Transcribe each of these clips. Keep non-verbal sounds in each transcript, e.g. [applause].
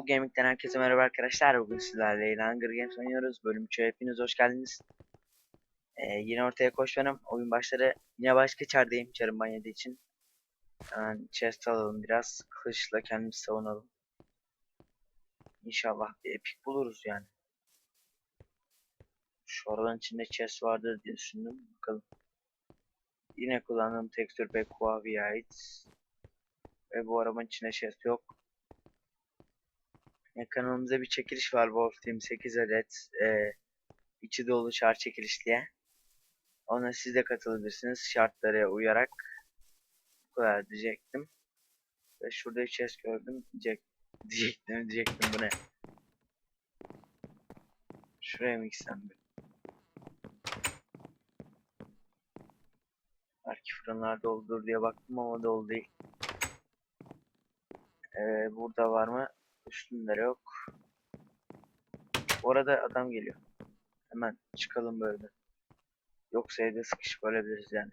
Soul Gaming'den herkese merhaba arkadaşlar. Bugün sizlerle Hunger Games oynuyoruz. Bölüm 3'e hepiniz hoş geldiniz. Ee, yine ortaya koş benim. Oyun başları yine başka çardayım çarın banyadı için. Hemen chest alalım biraz. Kılıçla kendimizi savunalım. İnşallah bir epik buluruz yani. Şu arabanın içinde chest vardır diye düşündüm. Bakalım. Yine kullandığım tekstür pek Huawei'ye ait. Ve bu arabanın içinde chest yok. Ya kanalımızda bir çekiliş var Wolf Team 8 adet e, içi dolu şart çekiliş diye. Ona siz de katılabilirsiniz şartlara uyarak. Bu kadar diyecektim. Ve şurada bir chest gördüm diyecek, diyecektim diyecektim bu ne? Şuraya mı gitsem bir? Belki fırınlar doludur diye baktım ama dolu değil. Ee, burada var mı? Üstünde yok. Orada adam geliyor. Hemen çıkalım böyle. Yoksa evde sıkışıp ölebiliriz yani.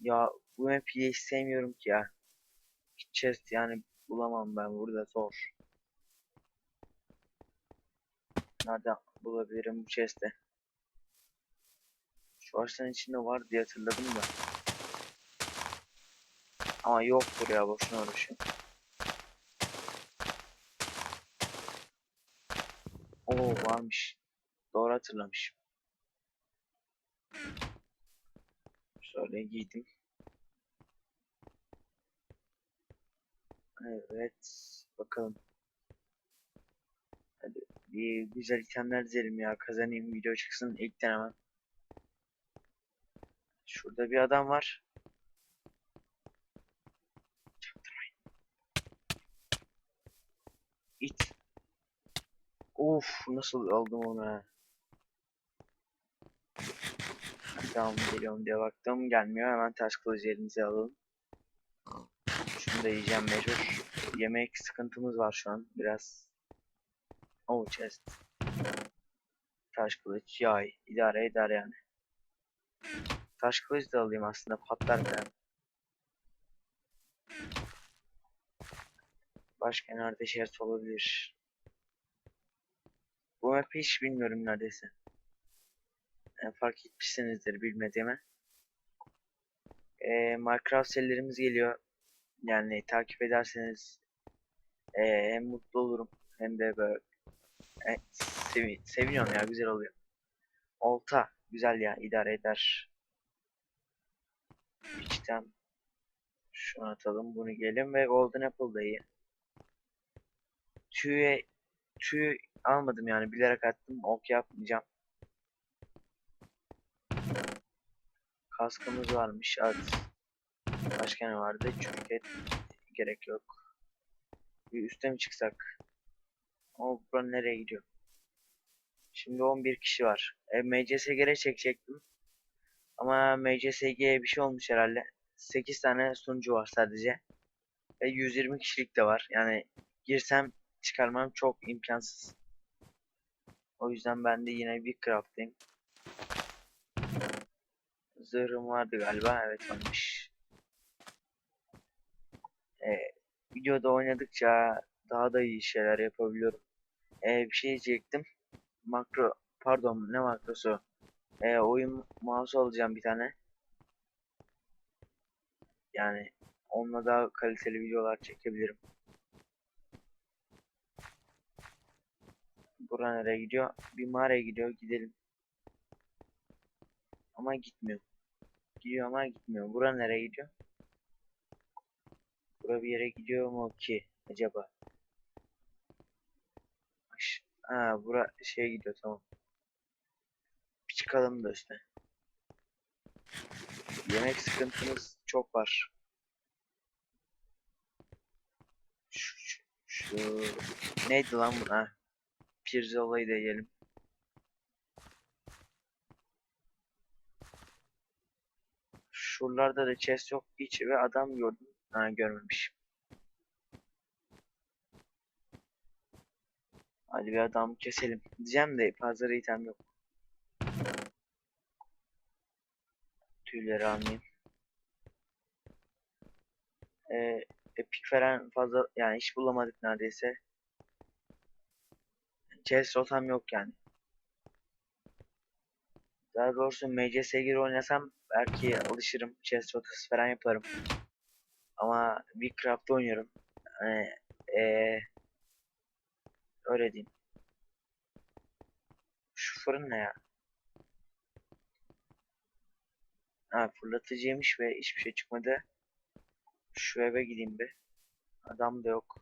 Ya bu map'i hiç sevmiyorum ki ya. Chest yani bulamam ben burada zor. Nereden bulabilirim bu chest'i? Şu ağaçların içinde var diye hatırladım da. Ama yoktur ya boşuna uğraşıyorum. Oo varmış. Doğru hatırlamışım. Şöyle giydim. Evet. Bakalım. Hadi bir güzel itemler dizelim ya. Kazanayım video çıksın ilk denemem. Şurada bir adam var. Çaktırmayın. İt. Of nasıl aldım onu. Tamam geliyorum diye baktım gelmiyor hemen taş kılıcı elimize alalım. Şunu da yiyeceğim mecbur. Yemek sıkıntımız var şu an biraz. Oh chest. Taş kılıç yay idare eder yani. Taş kılıç da alayım aslında patlar falan. Başka nerede chest olabilir? Bu map'i hiç bilmiyorum neredeyse. Yani fark etmişsinizdir bilmediğimi. Ee, Minecraft serilerimiz geliyor. Yani takip ederseniz ee, hem mutlu olurum hem de böyle e, sevi seviniyorum ya güzel oluyor. Olta güzel ya idare eder. İçten şunu atalım bunu gelin ve Golden Apple da iyi. Tüye tüy almadım yani bilerek attım ok yapmayacağım. Kaskımız varmış at. Başka ne vardı? Çürük gerek yok. Bir üste çıksak? O buranın nereye gidiyor? Şimdi 11 kişi var. E, MCSG'ye çekecektim. Ama MCSG'ye bir şey olmuş herhalde. 8 tane sunucu var sadece. Ve 120 kişilik de var. Yani girsem çıkarmam çok imkansız. O yüzden ben de yine bir craft'tayım. Zırhım vardı galiba. Evet varmış. Ee, videoda oynadıkça daha da iyi şeyler yapabiliyorum. Ee, bir şey diyecektim. Makro, pardon ne makrosu? Ee, oyun mouse alacağım bir tane. Yani onunla daha kaliteli videolar çekebilirim. Bura nereye gidiyor? Bir mağaraya gidiyor. Gidelim. Ama gitmiyor. Gidiyor ama gitmiyor. Bura nereye gidiyor? Bura bir yere gidiyor mu ki acaba? Aş ha bura şeye gidiyor tamam. Bir çıkalım da üstüne. Yemek sıkıntımız çok var. Şu, şu, şu neydi lan bu? Ha. Pirzola'yı da yiyelim. Şuralarda da chest yok hiç ve adam gördüm. Ha görmemiş. Hadi bir adam keselim. Diyeceğim de fazla item yok. Tüyleri almayayım. Ee, Epic falan fazla yani hiç bulamadık neredeyse. Chess rotam yok yani. Daha doğrusu MCS'ye oynasam belki alışırım. Chess rotası falan yaparım. Ama Warcraft'ta oynuyorum. Hani eee öyle diyeyim. Şu fırın ne ya? Ha fırlatıcıymış ve hiçbir şey çıkmadı. Şu eve gideyim bir. Adam da yok.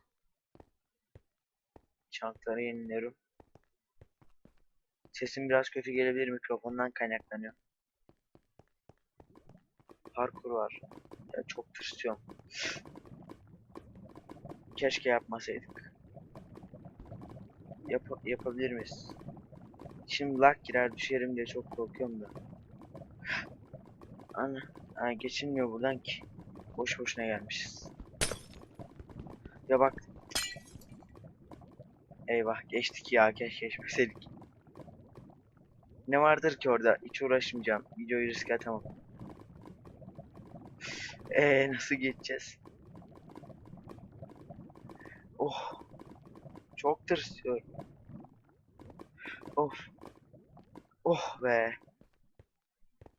Çantaları yeniliyorum. Sesim biraz kötü gelebilir mikrofondan kaynaklanıyor. Parkur var. Ya çok tırsıyorum. Keşke yapmasaydık. Yap yapabilir miyiz? Şimdi lag girer düşerim diye çok korkuyorum da. Ana, ha, geçilmiyor buradan ki. Boş boşuna gelmişiz. Ya bak. Eyvah geçtik ya keşke geçmeseydik. Ne vardır ki orada? Hiç uğraşmayacağım. Videoyu riske atamam. Eee nasıl geçeceğiz? Oh. Çok tırsıyorum. Of. Oh be.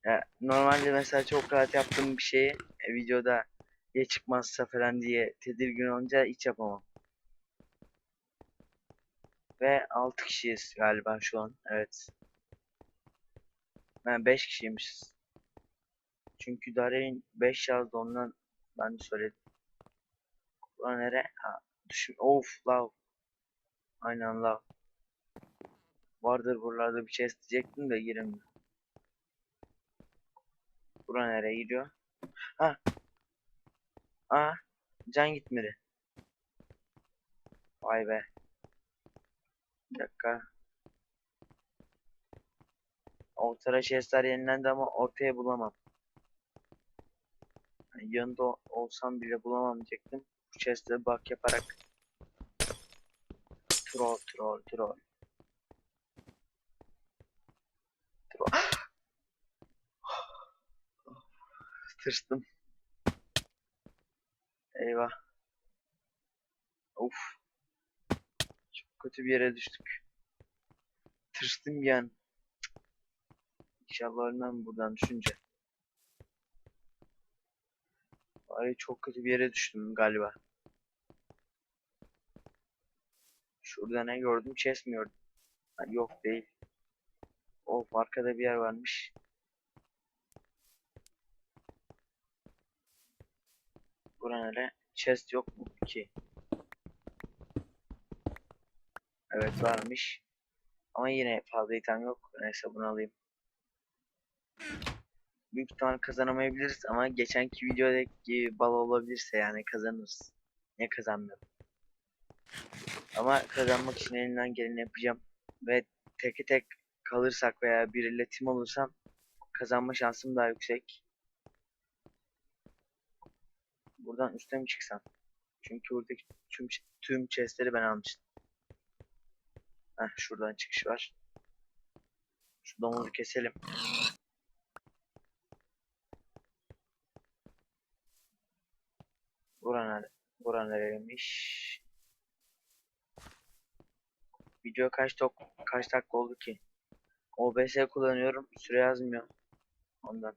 Ya, normalde mesela çok rahat yaptığım bir şeyi e, videoda ya çıkmazsa falan diye tedirgin olunca hiç yapamam. Ve 6 kişiyiz galiba şu an. Evet. Ben 5 kişiymişiz. Çünkü Dare'nin 5 yazdı ondan ben de söyledim. Bura nere? Ha, düşün. Of lav. Aynen lav. Vardır buralarda bir chest diyecektim de giremiyor. Bura nereye gidiyor? Ha. Aa. Can gitmedi. Vay be. Bir dakika. Ortaya chestler yenilendi ama ortaya bulamam. Yani yanında ol- olsam bile bulamam diyecektim. Bu chest'e bak yaparak. Troll troll troll. Troll. [gasps] Eyvah. Of. Çok kötü bir yere düştük. Tırstım an. İnşallah ölmem buradan düşünce. Ay çok kötü bir yere düştüm galiba. Şurada ne gördüm? Chest mi gördüm? Ha, yok değil. Of arkada bir yer varmış. Bura nere? Chest yok mu ki? Evet varmış. Ama yine fazla item yok. Neyse bunu alayım. Büyük ihtimal kazanamayabiliriz ama geçenki videodaki bal olabilirse yani kazanırız. Ne kazanmıyorum. Ama kazanmak için elimden geleni yapacağım. Ve teke tek kalırsak veya biriyle tim olursam kazanma şansım daha yüksek. Buradan üste mi çıksam? Çünkü buradaki tüm tüm chestleri ben almıştım. Heh, şuradan çıkış var. Şu domuzu keselim. Bura nere? Bura nereymiş? Video kaç tok kaç dakika oldu ki? OBS kullanıyorum. Süre yazmıyor. Ondan.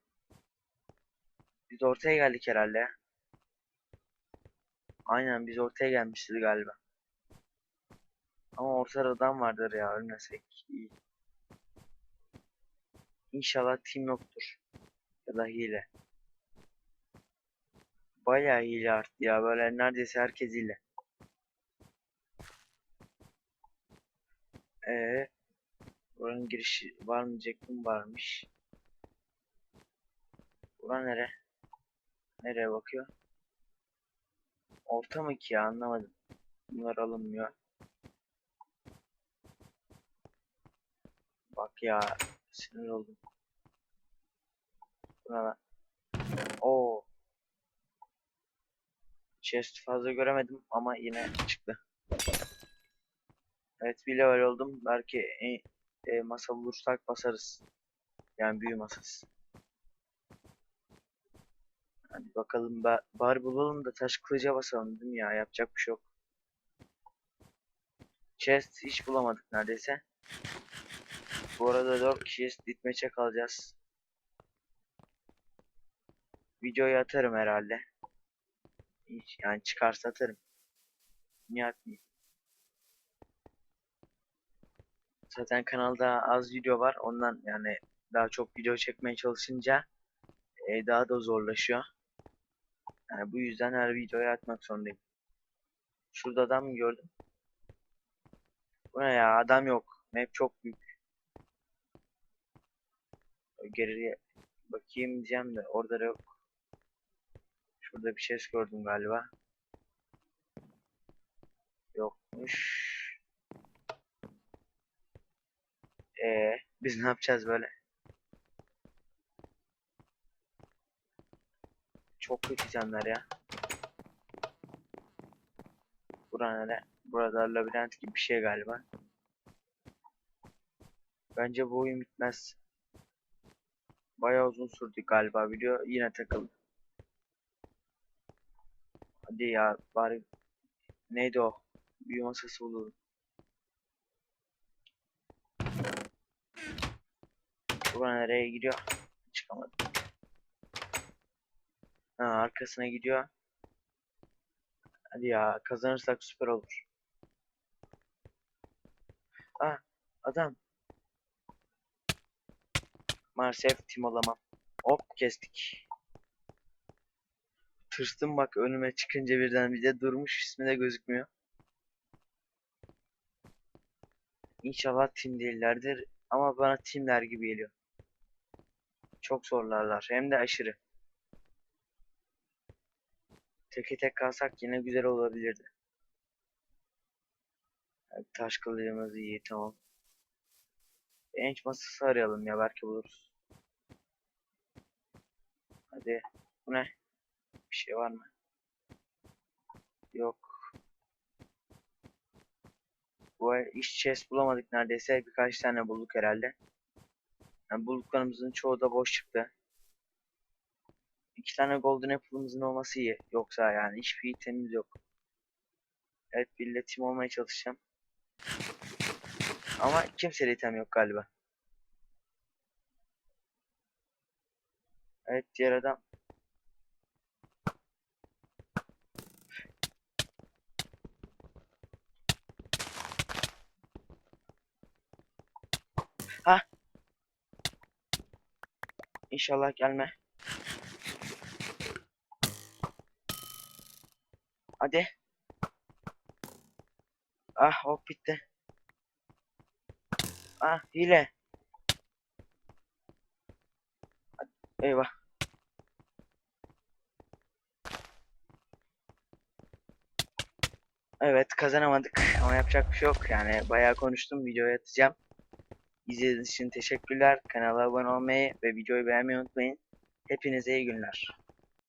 Biz ortaya geldik herhalde. Aynen biz ortaya gelmişiz galiba. Ama ortada adam vardır ya ölmesek iyi. İnşallah team yoktur. Ya da hile. Bayağı hile arttı ya böyle neredeyse herkes hile. Ee, buranın girişi var mı diyecektim varmış. Bura nere? Nereye bakıyor? Orta mı ki ya anlamadım. Bunlar alınmıyor. Bak ya sinir oldum. Buna lan. Oo. Chest fazla göremedim ama yine çıktı. Evet bir level oldum. Belki e, e, masa bulursak basarız. Yani büyü masası. Hadi bakalım ba bari bulalım da taş kılıca basalım değil mi ya? Yapacak bir şey yok. Chest hiç bulamadık neredeyse. Bu arada 4 kişiyiz. Ditmeçe kalacağız. Videoyu atarım herhalde. Hiç, yani çıkarsa atarım. Niye atmayayım? Zaten kanalda az video var. Ondan yani daha çok video çekmeye çalışınca e, daha da zorlaşıyor. Yani bu yüzden her videoya atmak zorundayım. Şurada adam mı gördüm? Bu ne ya? Adam yok. Map çok büyük. Geriye bakayım diyeceğim de orada da yok. Şurada bir ses gördüm galiba. Yokmuş. Ee, biz ne yapacağız böyle? Çok kötü canlar ya. Bura nere? Burada labirent gibi bir şey galiba. Bence bu oyun bitmez. Bayağı uzun sürdü galiba video. Yine takıldı. Hadi ya bari neydi o? Büyü masası bulalım. Bura nereye gidiyor? Çıkamadım. Ha, arkasına gidiyor. Hadi ya kazanırsak süper olur. Ah adam. Maalesef tim olamam. Hop kestik. Tırstım bak önüme çıkınca birden bir de durmuş ismi de gözükmüyor. İnşallah tim değillerdir ama bana timler gibi geliyor. Çok zorlarlar hem de aşırı. Teke tek kalsak yine güzel olabilirdi. Taş kılıcımız iyi tamam. Enç masası arayalım ya belki buluruz. Hadi. Bu ne? Bir şey var mı? Yok. Bu ay iş chest bulamadık neredeyse. Birkaç tane bulduk herhalde. Yani bulduklarımızın çoğu da boş çıktı. İki tane golden apple'ımızın olması iyi. Yoksa yani hiçbir itemimiz yok. Evet bir iletişim olmaya çalışacağım. Ama kimsede item yok galiba. Evet diğer adam. Ha. İnşallah gelme. Hadi. Ah hop bitti. Ah hile. Eyvah. Evet kazanamadık ama yapacak bir şey yok yani bayağı konuştum videoya atacağım. İzlediğiniz için teşekkürler. Kanala abone olmayı ve videoyu beğenmeyi unutmayın. Hepinize iyi günler.